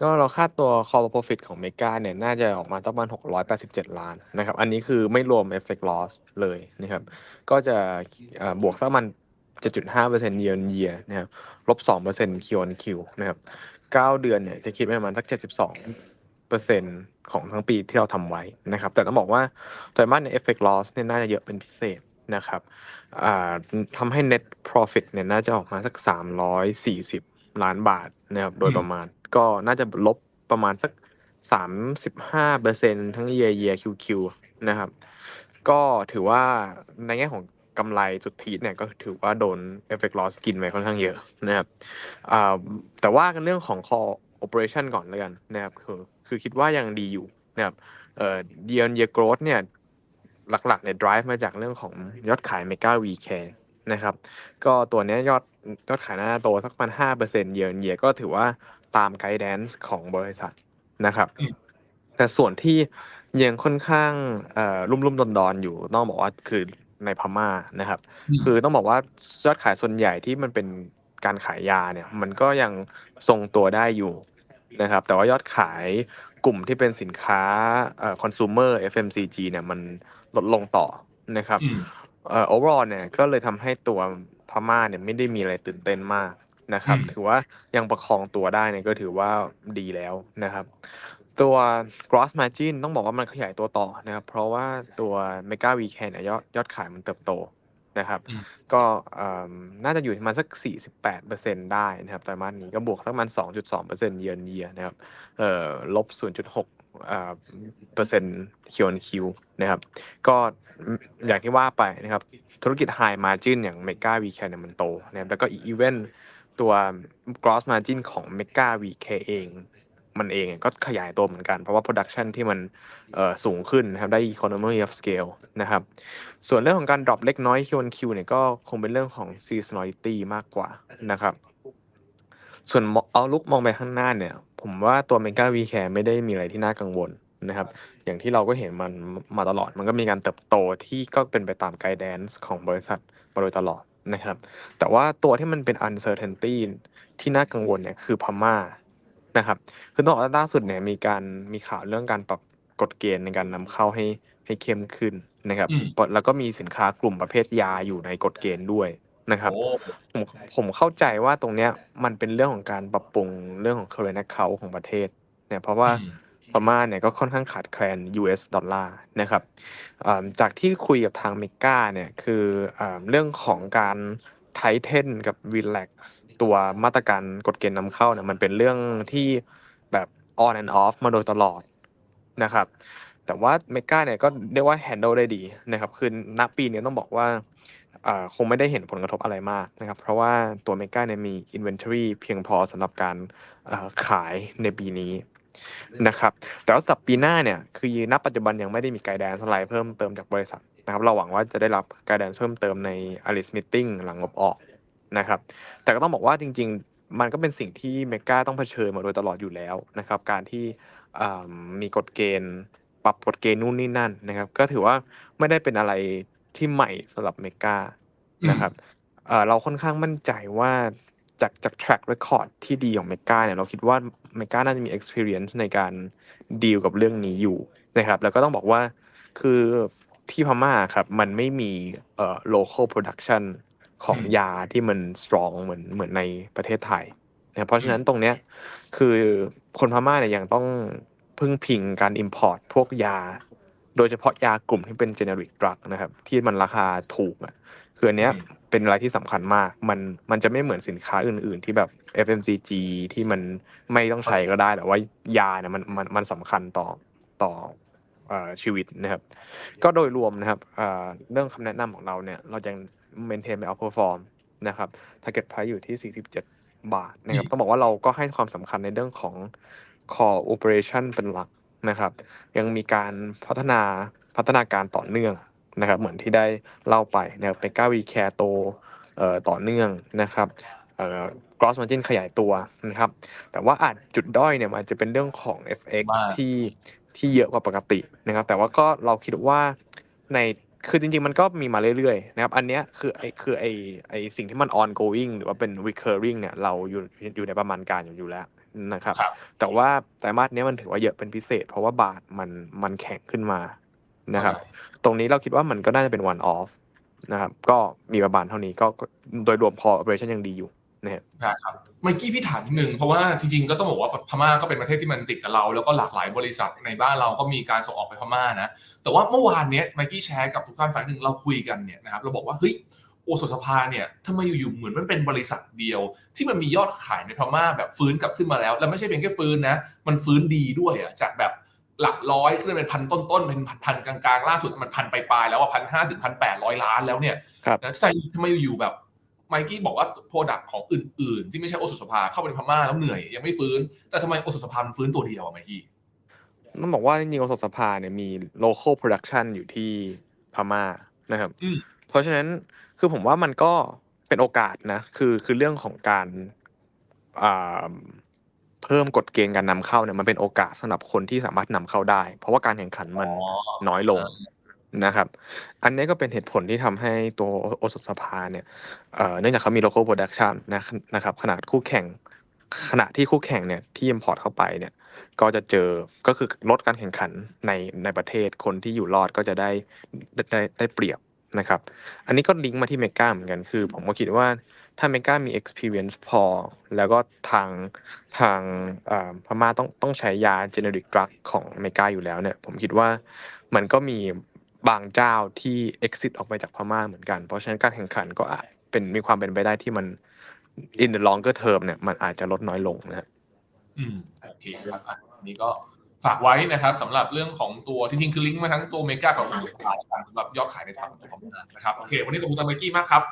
ก็เราคาดตัว core profit ของเมกาเนี่ย น่าจะออกมาสักประมาณ 687 ล้านนะครับ อันนี้คือไม่รวม effect loss เลยนะครับ ก็จะบวกสักมัน 7.5% year on year นะครับลบ 2% Q on Q นะครับ 9 เดือนเนี่ยจะคิดไปประมาณสัก 72%ของทั้งปีที่เราทำไว้นะครับ แต่ต้องบอกว่าไตรมาสใน effect loss เนี่ยน่าจะเยอะเป็นพิเศษนะครับทำให้ net profit เนี่ยน่าจะออกมาสัก 340 ล้านบาทนะครับโดยประมาณ ก็น่าจะลบประมาณสัก35%ทั้ง year year Q Q นะครับ ก็ถือว่าในแง่ของกำไรสุทธิเนี่ยก็ถือว่าโดน effect loss กินไปค่อนข้างเยอะนะครับอ่าแต่ว่ากันเรื่องของ core operation ก่อนแล้วกันนะครับคือคือคิดว่ายังดีอยู่นะครับเอ่อ year on year growth เนี่ยหลักๆเนี่ย drive มาจากเรื่องของยอดขาย mega v care นะครับ ก็ตัวเนี้ยยอดยอดขายน่าจะโตสักประมาณ5% year on year ก็ถือว่าตาม guidance ของบริษัทนะครับอืมแต่ส่วนที่ยังค่อนข้างเอ่อรุ่มๆดอนๆอยู่ต้องบอกว่าคือในพม่านะครับมคือต้องบอกว่ายอดขายส่วนใหญ่ที่มันเป็นการขายยาเนี่ย มันก็ยังทรงตัวได้อยู่นะครับ แต่ว่ายอดขายกลุ่มที่เป็นสินค้าเอ่อ consumer FMCG เนี่ยมันลดลงต่อนะครับอืม เอ่อ overall เนี่ยก็เลยทำให้ตัวพม่าเนี่ยไม่ได้มีอะไรตื่นเต้นมากนะครับ อืม ถือว่ายังประคองตัวได้เนี่ยก็ถือว่าดีแล้วนะครับ ตัว gross margin ต้องบอกว่ามันขยายตัวต่อนะครับ เพราะว่าตัว mega v c a n เนี่ยยอดยอดขายมันเติบโต นะครับอืมก็เอิ่มน่าจะอยู่ประมาณสัก 48%ได้นะครับไตรมาสนี้ก็บวกสักประมาณ 2.2%เยือนเยียนะครับเอ่อลบ 0.6อ่าเปอร์เซ็นต์ Q on Q นะครับ ก็อย่างที่ว่าไปนะครับ ธุรกิจ high margin อย่าง mega v c a n เนี่ยมันโตนะครับแล้วก็อีเวนตัว gross margin ของ mega v c a เอง มันเองก็ขยายตัวเหมือนกัน เพราะว่า production ที่มันสูงขึ้นนะครับได้ economy of scale นะครับ ส่วนเรื่องของการ drop เล็กน้อย Q on Q เนี่ยก็คงเป็นเรื่องของ seasonality มากกว่านะครับ ส่วนเอาลุกมองไปข้างหน้าเนี่ย ผมว่าตัว Mega V Care ไม่ได้มีอะไรที่น่ากังวลนะครับ อย่างที่เราก็เห็นมันมาตลอด มันก็มีการเติบโตที่ก็เป็นไปตาม guidance ของบริษัทมาโดยตลอดนะครับ แต่ว่าตัวที่มันเป็น uncertainty ที่น่ากังวลเนี่ยคือพม่า นะครับ คือต้องบอกว่าล่าสุดเนี่ยมีการมีข่าวเรื่องการปรับกฎเกณฑ์ในการนำเข้าให้ให้เข้มขึ้นนะครับอืมแล้วก็มีสินค้ากลุ่มประเภทยาอยู่ในกฎเกณฑ์ด้วยนะครับโอ้ผมผมเข้าใจว่าตรงเนี้ยมันเป็นเรื่องของการปรับปรุงเรื่องของ current account ของประเทศเนี่ยเพราะว่าอืมพม่าเนี่ยก็ค่อนข้างขาดแคลน US ดอลลาร์นะครับอ่าจากที่คุยกับทางเมกาเนี่ยคืออาเรื่องของการ ไทเทนกับ relax ตัวมาตรการกฎเกณฑ์นำเข้าเนี่ยมันเป็นเรื่องที่แบบ on and off มาโดยตลอดนะครับ แต่ว่าเมกาเนี่ยก็เรียกว่า handle ได้ดีนะครับ คือณปีนี้ต้องบอกว่าคงไม่ได้เห็นผลกระทบอะไรมากนะครับ เพราะว่าตัวเมกาเนี่ยมี inventory เพียงพอสำหรับการขายในปีนี้นะครับ แต่ว่าสับปีหน้าเนี่ย คือณปัจจุบันยังไม่ได้มีไกด์แดนอะไรเพิ่มเติมจากบริษัท นะครับเราหวังว่าจะได้รับไกด์แดนเพิ่มเติมใน Alice Meeting หลังงบออกนะครับแต่ก็ต้องบอกว่าจริง ๆ มันก็เป็นสิ่งที่เมกาต้องเผชิญมาโดยตลอดอยู่แล้วนะครับการที่อ่ามีกฎเกณฑ์ ปรับกฎเกณฑ์นู่นนี่นั่นนะครับก็ถือว่าไม่ได้เป็นอะไรที่ใหม่สำหรับเมกาอืมนะครับเอ่อเราค่อนข้างมั่นใจว่าจากจาก track record ที่ดีของเมกาเนี่ยเราคิดว่าเมกาน่าจะมี experience ในการดีลกับเรื่องนี้อยู่นะครับ แล้วก็ต้องบอกว่าคือ ที่พม่าครับ มันไม่มีเอ่อ local production ของอืมยาที่มัน strong เหมือนเหมือนในประเทศไทยนะครับเพราะฉะนั้นตรงเนี้ยคือคนพม่าเนี่ยยังต้องพึ่งพิงการ import พวกยา โดยเฉพาะยากลุ่มที่เป็น generic drug นะครับ ที่มันราคาถูกอะคืออันเนี้ยอืมเป็นอะไรที่สำคัญมาก มัน มันจะไม่เหมือนสินค้าอื่น ๆ ที่แบบ FMCG ที่มันไม่ต้องใช้ก็ได้ แต่ว่ายาเนี่ยมัน มัน มันสำคัญต่อ ต่อเอ่อ ชีวิตนะครับ ก็โดยรวมนะครับเอ่อเรื่องคำแนะนำของเราเนี่ยเราจะ maintain ไป outperform นะครับ target price อยู่ที่ 47 บาทนะครับ ต้องบอกว่าเราก็ให้ความสำคัญในเรื่องของ core operation เป็นหลักนะครับ ยังมีการพัฒนาพัฒนาการต่อเนื่องนะครับ เหมือนที่ได้เล่าไปนะครับเป็นก้าวีแคร์โตเอ่อต่อเนื่องนะครับเอ่อ gross margin ขยายตัวนะครับ แต่ว่าอาจจุดด้อยเนี่ยมันอาจจะเป็นเรื่องของ FX มากที่ ที่เยอะกว่าปกตินะครับ แต่ว่าก็เราคิดว่าในคือจริงๆ มันก็มีมาเรื่อยๆนะครับ อันเนี้ยคือไอคือไอไอสิ่งที่มัน ongoing หรือว่าเป็น recurring เนี่ยเราอยู่อยู่ในประมาณการอยู่อยู่แล้วนะครับครับแต่ว่าไตรมาสเนี้ยมันถือว่าเยอะเป็นพิเศษ เพราะว่าบาทมันมันแข็งขึ้นมานะครับ ตรงนี้เราคิดว่ามันก็น่าจะเป็น one off นะครับ ก็มีประมาณเท่านี้ก็ก็โดยรวมพอ operation ยังดีอยู่ นะครับใช่ครับไมกี้พี่ถามนิดนึงเพราะว่าจริงๆก็ต้องบอกว่าพม่าก็เป็นประเทศที่มันติดกับเรา แล้วก็หลากหลายบริษัทในบ้านเราก็มีการส่งออกไปพม่านะแต่ว่าเมื่อวานเนี้ยไมกี้แชร์กับทุกท่านฝ่ายหนึ่งเราคุยกันเนี่ยนะครับเราบอกว่าเฮ้ยโอสถสภาเนี่ยทำไมอยู่ๆเหมือนมันเป็นบริษัทเดียว ที่มันมียอดขายในพม่าแบบฟื้นกลับขึ้นมาแล้ว แล้วไม่ใช่เพียงแค่ฟื้นนะ มันฟื้นดีด้วยอะจากแบบหลักร้อยขึ้นเป็นพันต้นๆเป็นพันพันกลางๆล่าสุดมันพันปลายๆแล้วว่าพันห้าถึงพันแปดร้อยล้านแล้วเนี่ยครับนะใช่ทำไมอยู่ๆแบบ ไมกี้บอกว่าโปรดักของอื่น ๆ ที่ไม่ใช่โอสุสภาเข้าไปในพม่าแล้วเหนื่อย ยังไม่ฟื้น แต่ทำไมโอสุสภามันฟื้นตัวเดียวอะไมกี้ต้องบอกว่าจริงๆโอสถสภาเนี่ยมี local production อยู่ที่พม่านะครับอืมเพราะฉะนั้นคือผมว่ามันก็เป็นโอกาสนะคือคือเรื่องของการอ่าเพิ่มกฎเกณฑ์การนำเข้าเนี่ยมันเป็นโอกาสสำหรับคนที่สามารถนำเข้าได้ เพราะว่าการแข่งขันมันน้อยลง นะครับ อันนี้ก็เป็นเหตุผลที่ทำให้ตัวโอสถสภาเนี่ยเนื่องจากเขามี local production นะนะครับ ขนาดคู่แข่งขณะที่คู่แข่งเนี่ยที่ import เข้าไปเนี่ย ก็จะเจอก็คือลดการแข่งขันในในประเทศคนที่อยู่รอดก็จะได้ได้ได้ได้เปรียบนะครับ อันนี้ก็ลิงก์มาที่เมกาเหมือนกันคือ ผมก็คิดว่าถ้าเมกามี experience พอ แล้วก็ทางทางพม่าต้องต้องใช้ยา generic drug ของเมกาอยู่แล้วเนี่ย ผมคิดว่ามันก็มี บางเจ้าที่ exit ออกไปจากพม่าเหมือนกัน เพราะฉะนั้นการแข่งขันก็อาจเป็นมีความเป็นไปได้ที่มัน in the longer term เนี่ยมันอาจจะลดน้อยลงนะครับอืมโอเคครับอะอันนี้ก็ฝากไว้นะครับสำหรับเรื่องของตัวที่จริงคือลิงก์มาทั้งตัวเมกากับโอสุสภาแล้วกันสำหรับยอดขายในทางตัวพม่านะครับโอเค วันนี้ขอบคุณทางไมกี้มากครับ